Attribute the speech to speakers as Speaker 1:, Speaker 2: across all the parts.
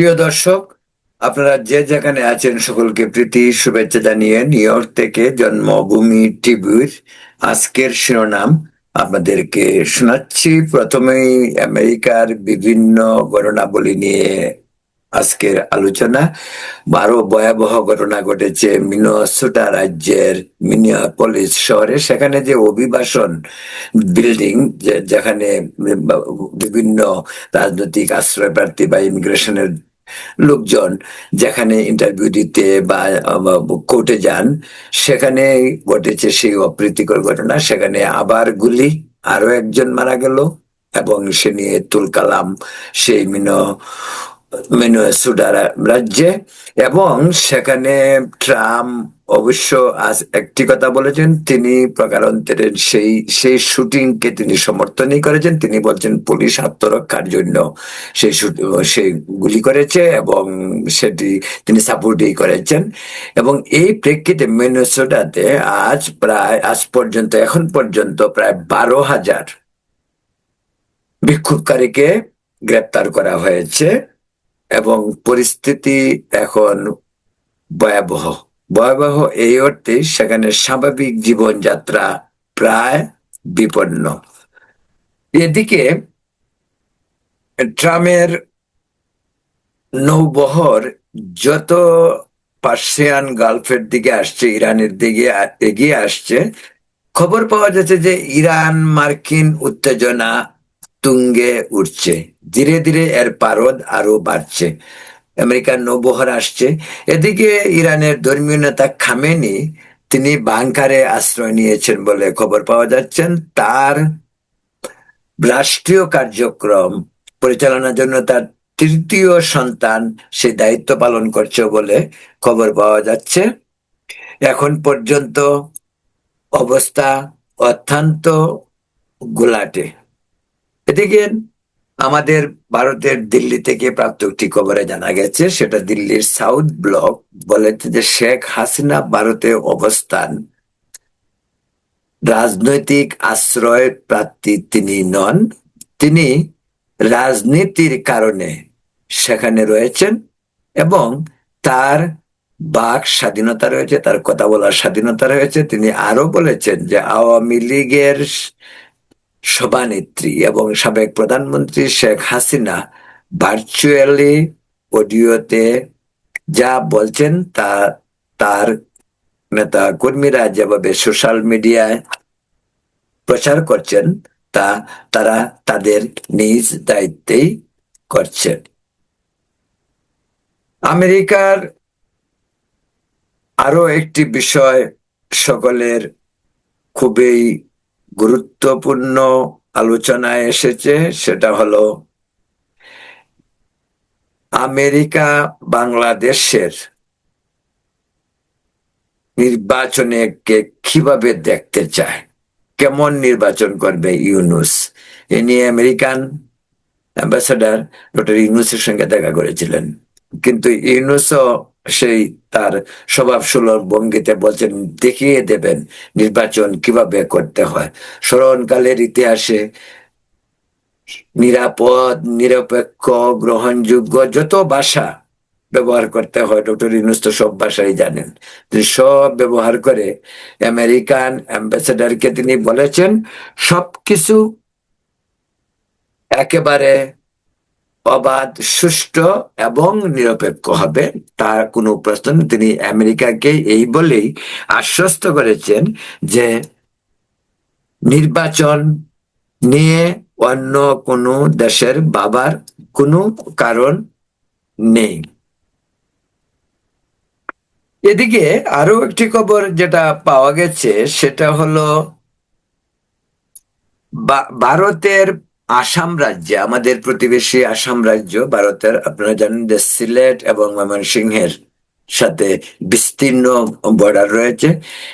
Speaker 1: প্রিয় দর্শক, আপনারা যে যেখানে আছেন সকলকে প্রীতি, শুভেচ্ছা জানিয়ে নিউ ইয়র্ক থেকে জন্মভূমি টিভির আজকের শিরোনাম আপনাদেরকে শোনাচ্ছি। প্রথমেই আমেরিকার বিভিন্ন ঘটনাবলী নিয়ে আজকের আলোচনা। আরও ভয়াবহ ঘটনা ঘটেছে মিনোসোটা রাজ্যের মিনিয়াপলিস শহরে। সেখানে যে অভিবাসন বিল্ডিং যেখানে বিভিন্ন রাজনৈতিক আশ্রয় প্রার্থী বা ইমিগ্রেশনের লোকজন যেখানে ইন্টারভিউ দিতে বা কোর্টে যান, সেখানে ঘটেছে সেই অপ্রীতিকর ঘটনা। সেখানে আবার গুলি আরও একজন মারা গেল এবং সে নিয়ে তুলকালাম সেই মিনো মিনোসোটা রাজ্যে এবং সেখানে ট্রাম্প অবশ্য আজ একটি কথা বলেছেন, তিনি প্রকারান্তরের সেই সেই শুটিংকে তিনি সমর্থনই করেছেন। তিনি বলছেন, পুলিশ আত্মরক্ষার জন্য সেই সেই গুলি করেছে এবং সেটি তিনি সাপোর্টই করেছেন। এবং এই প্রেক্ষিতে মিনোসোটাতে আজ প্রায়, আজ পর্যন্ত, এখন পর্যন্ত প্রায় বারো হাজার বিক্ষোভকারীকে গ্রেপ্তার করা হয়েছে। এবং পরিস্থিতি এখন ভয়াবহ। ভয়াবহ এই অর্থে সেখানে স্বাভাবিক জীবনযাত্রা প্রায় বিপন্ন। এদিকে ট্রামের নৌবহর যত পার্সিয়ান গালফের দিকে আসছে, ইরানের দিকে এগিয়ে আসছে, খবর পাওয়া যাচ্ছে যে ইরান মার্কিন উত্তেজনা তুঙ্গে উঠছে। ধীরে ধীরে এর পারদ আরও বাড়ছে। আমেরিকার নৌবহর আসছে। এদিকে ইরানের ধর্মীয় নেতা খামেনি, তিনি বাংকারে আশ্রয় নিয়েছেন বলে খবর পাওয়া যাচ্ছেন তার রাষ্ট্রীয় কার্যক্রম পরিচালনার জন্য তার তৃতীয় সন্তান সে দায়িত্ব পালন করছে বলে খবর পাওয়া যাচ্ছে। এখন পর্যন্ত অবস্থা অত্যন্ত গোলাটে। এদিকে আমাদের ভারতের দিল্লি থেকে প্রাপ্ত একটি খবরে জানা গেছে, সেটা দিল্লির সাউথ ব্লক বলেছে যে শেখ হাসিনা ভারতে অবস্থান। রাজনৈতিক আশ্রয় প্রার্থী তিনি নন। তিনি রাজনীতির কারণে সেখানে রয়েছেন এবং তার বাক স্বাধীনতা রয়েছে, তার কথা বলার স্বাধীনতা রয়েছে। তিনি আরও বলেছেন যে আওয়ামী লীগের সভানেত্রী এবং সাবেক প্রধানমন্ত্রী শেখ হাসিনা ভার্চুয়ালি অডিওতে যা বলছেন তা তার নেতা কর্মীরা যেভাবে সোশ্যাল মিডিয়ায় প্রচার করছেন, তা তারা তাদের নিজ দায়িত্বেই করছেন আমেরিকার আরও একটি বিষয় সকলের খুবই গুরুত্বপূর্ণ আলোচনায় এসেছে, সেটা হলো আমেরিকা বাংলাদেশের নির্বাচনে কে কীভাবে দেখতে চায়? কেমন নির্বাচন করবে ইউনুস? এ নিয়ে আমেরিকান অ্যাম্বাসাডার ডক্টর ইউনুসের সঙ্গে দেখা করেছিলেন। কিন্তু ইউনুসও সেই তার স্বভাব সুলভ ভঙ্গিতে বলছেন, দেখিয়ে দেবেন নির্বাচন কীভাবে করতে হয়। স্মরণকালের ইতিহাসে নিরাপদ, নিরপেক্ষ, গ্রহণযোগ্য যত ভাষা ব্যবহার করতে হয়, ডক্টর ইউনুস তো সব ভাষাই জানেন। তিনি সব ব্যবহার করে আমেরিকান অ্যাম্বাসেডারকে তিনি বলেছেন, সবকিছু একেবারে অবাধ, সুষ্ঠু এবং নিরপেক্ষ হবে। তার কোনো প্রশ্ন তিনি আমেরিকাকে এই বলেই আশ্বস্ত করেছেন যে নির্বাচন নিয়ে অন্য কোনো দেশের বাবার কোনো কারণ নেই। এদিকে আরও একটি খবর যেটা পাওয়া গেছে, সেটা হলো ভারতের আসাম রাজ্যে, আমাদের প্রতিবেশী আসাম রাজ্য, ভারতের, আপনারা জানেন যে সিলেট এবং ময়মনসিংহের সাথে বিস্তীর্ণ বর্ডার রয়েছে।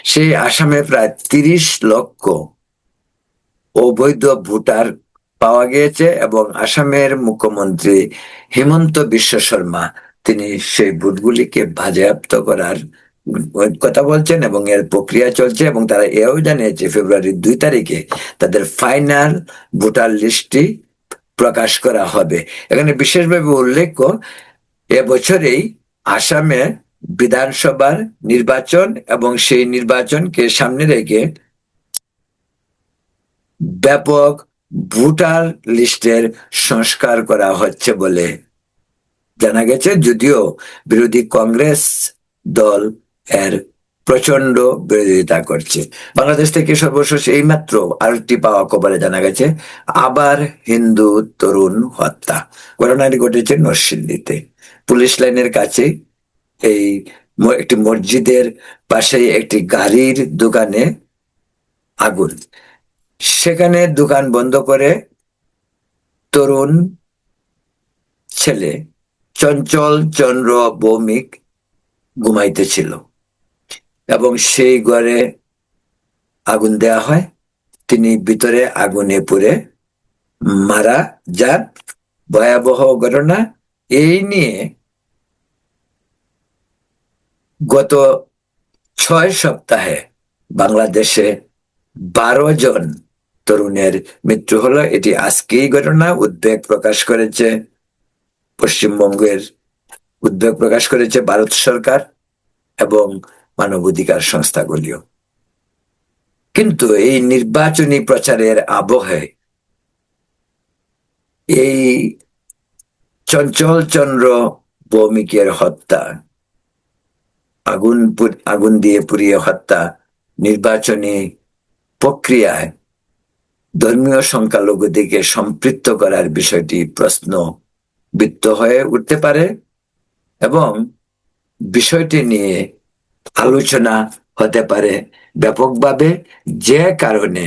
Speaker 1: সেই আসামে প্রায় তিরিশ লক্ষ অবৈধ ভোটার পাওয়া গিয়েছে এবং আসামের মুখ্যমন্ত্রী হিমন্ত বিশ্ব শর্মা, তিনি সেই ভোটগুলিকে বাজেয়াপ্ত করার কথা বলছেন এবং এর প্রক্রিয়া চলছে এবং তারা এও জানিয়েছে ফেব্রুয়ারির দুই তারিখে তাদের ফাইনাল ভোটার লিস্টটি প্রকাশ করা হবে। এখানে বিশেষভাবে উল্লেখ্য, এবছরেই আসামে বিধানসভার নির্বাচন এবং সেই নির্বাচনকে সামনে রেখে ব্যাপক ভোটার লিস্টের সংস্কার করা হচ্ছে বলে জানা গেছে। যদিও বিরোধী কংগ্রেস দল এর প্রচণ্ড বিরোধিতা করছে। বাংলাদেশ থেকে সর্বশেষ এইমাত্র আরেকটি পাওয়া খবরে জানা গেছে, আবার হিন্দু তরুণ হত্যা। ঘটনাটি ঘটেছে নরসিংদীতে। পুলিশ লাইনের কাছে এই একটি মসজিদের পাশে একটি গাড়ির দোকানে আগুন। সেখানে দোকান বন্ধ করে তরুণ ছেলে চঞ্চল চন্দ্র ভৌমিক ঘুমাইতেছিল। এবং সেই ঘরে আগুন দেয়া হয়। তিনি ভিতরে আগুনে পুড়ে মারা যান। ভয়াবহ ঘটনা এই নিয়ে গত ছয় সপ্তাহে বাংলাদেশে বারো জন তরুণের মৃত্যু হলো। এটি আজকেই ঘটনা, উদ্বেগ প্রকাশ করেছে, পশ্চিমবঙ্গের উদ্বেগ প্রকাশ করেছে ভারত সরকার এবং মানবাধিকার সংস্থাগুলিও। কিন্তু এই নির্বাচনী প্রচারের আবহে এই চঞ্চল চন্দ্র ভৌমিকের হত্যা, আগুন আগুন দিয়ে পুড়িয়ে হত্যা নির্বাচনী প্রক্রিয়ায় ধর্মীয় সংখ্যালঘুদেরকে সম্পৃক্ত করার বিষয়টি প্রশ্ন বৃত্ত হয়ে উঠতে পারে এবং বিষয়টি নিয়ে আলোচনা হতে পারে ব্যাপকভাবে যে কারণে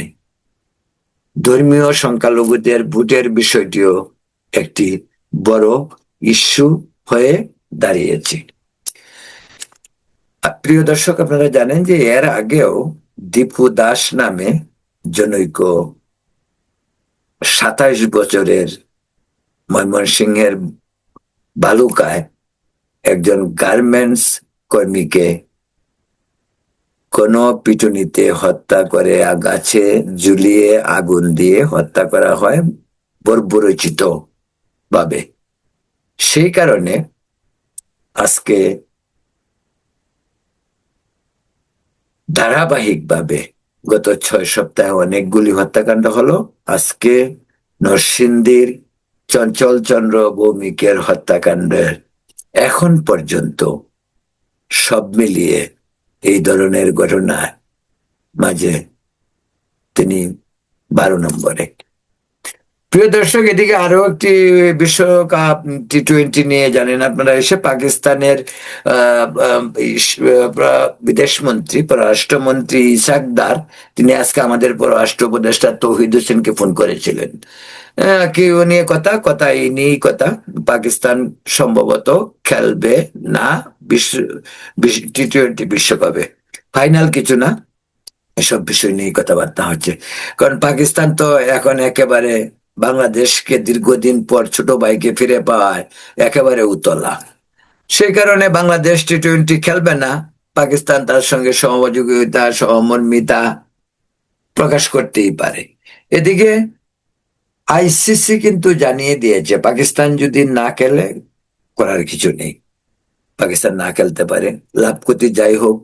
Speaker 1: ধর্মীয় সংখ্যালঘুদের ভোটের বিষয়টিও একটি বড় ইস্যু হয়ে দাঁড়িয়েছে। প্রিয় দর্শক, আপনারা জানেন যে এর আগেও দীপু দাস নামে জনৈক সাতাইশ বছরের ময়মনসিংহের বালুকায় একজন গার্মেন্টস কর্মীকে কোন পিটুনিতে হত্যা করে গাছে ঝুলিয়ে আগুন দিয়ে হত্যা করা হয় বর্বরচিত ভাবে। সেই কারণে আজকে ধারাবাহিকভাবে গত ছয় সপ্তাহে অনেকগুলি হত্যাকাণ্ড হলো। আজকে নরসিংদীর চঞ্চল চন্দ্র ভৌমিকের হত্যাকাণ্ডের এখন পর্যন্ত সব মিলিয়ে এই ধরনের ঘটনা মাঝে তিনি বারো নম্বরে। প্রিয় দর্শক, এদিকে আরও একটি বিশ্বকাপ টি টোয়েন্টি নিয়ে জানেন আপনারা এসে পাকিস্তানের বিদেশমন্ত্রী, পররাষ্ট্রমন্ত্রী ইসাকদার তিনি আজকে আমাদের পররাষ্ট্র উপদেষ্টা তৌহিদ হোসেনকে ফোন করেছিলেন। কি নিয়ে কথা? কথা এই নিয়েই কথা। পাকিস্তান সম্ভবত খেলবে না, বিশ্ব টি টোয়েন্টি বিশ্বকাপে। ফাইনাল কিছু না? এসব বিষয় নিয়ে কথাবার্তা হচ্ছে। কারণ পাকিস্তান তো এখন একেবারে বাংলাদেশকে দীর্ঘদিন পর ছোট ভাইকে ফিরে পাওয়ায় একেবারে উতলা। সেই কারণে বাংলাদেশ টি টোয়েন্টি খেলবে না। পাকিস্তান তার সঙ্গে সহযোগিতা, সহমর্মিতা প্রকাশ করতেই পারে। এদিকে আইসিসি কিন্তু জানিয়ে দিয়েছে, পাকিস্তান যদি না খেলে করার কিছু নেই। পাকিস্তান না খেলতে পারে লাভ ক্ষতি যাই হোক,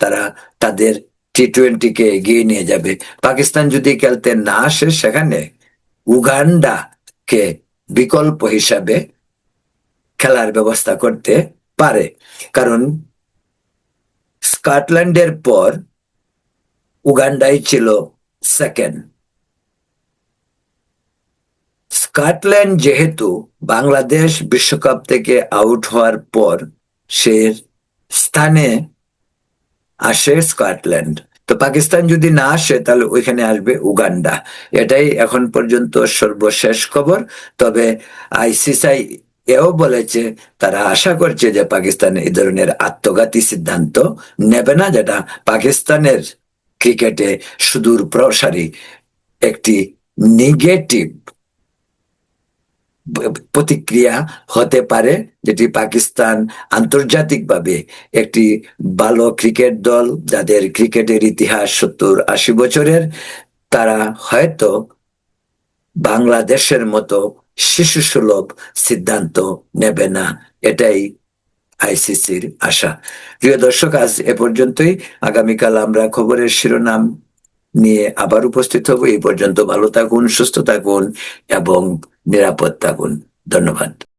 Speaker 1: তারা তাদের টি টোয়েন্টি কে এগিয়ে নিয়ে যাবে। পাকিস্তান যদি খেলতে না আসে সেখানে উগান্ডা কে বিকল্প হিসাবে খেলার ব্যবস্থা করতে পারে। কারণ স্কটল্যান্ডের পর উগান্ডাই ছিল সেকেন্ড। স্কটল্যান্ড যেহেতু বাংলাদেশ বিশ্বকাপ থেকে আউট হওয়ার পর সে স্থানে আসে স্কটল্যান্ড। তো পাকিস্তান যদি না আসে, তাহলে ওইখানে আসবে উগান্ডা। এটাই এখন পর্যন্ত সর্বশেষ খবর। তবে আইসিসিআই এও বলেছে, তারা আশা করছে যে পাকিস্তান এই ধরনের আত্মঘাতী সিদ্ধান্ত নেবে না, যেটা পাকিস্তানের ক্রিকেটে সুদূর প্রসারী একটি নেগেটিভ প্রতিক্রিয়া হতে পারে যেটি পাকিস্তান আন্তর্জাতিকভাবে একটি ভালো ক্রিকেট দল, যাদের ক্রিকেটের ইতিহাস সত্তর আশি বছরের। তারা হয়তো বাংলাদেশের মতো শিশু সুলভ সিদ্ধান্ত নেবে না, এটাই আইসিসির আশা। প্রিয় দর্শক, আজ এ পর্যন্তই। আগামীকাল আমরা খবরের শিরোনাম নিয়ে আবার উপস্থিত হব। এই পর্যন্ত ভালো থাকুন সুস্থ থাকুন এবং নিরাপদ থাকুন। ধন্যবাদ।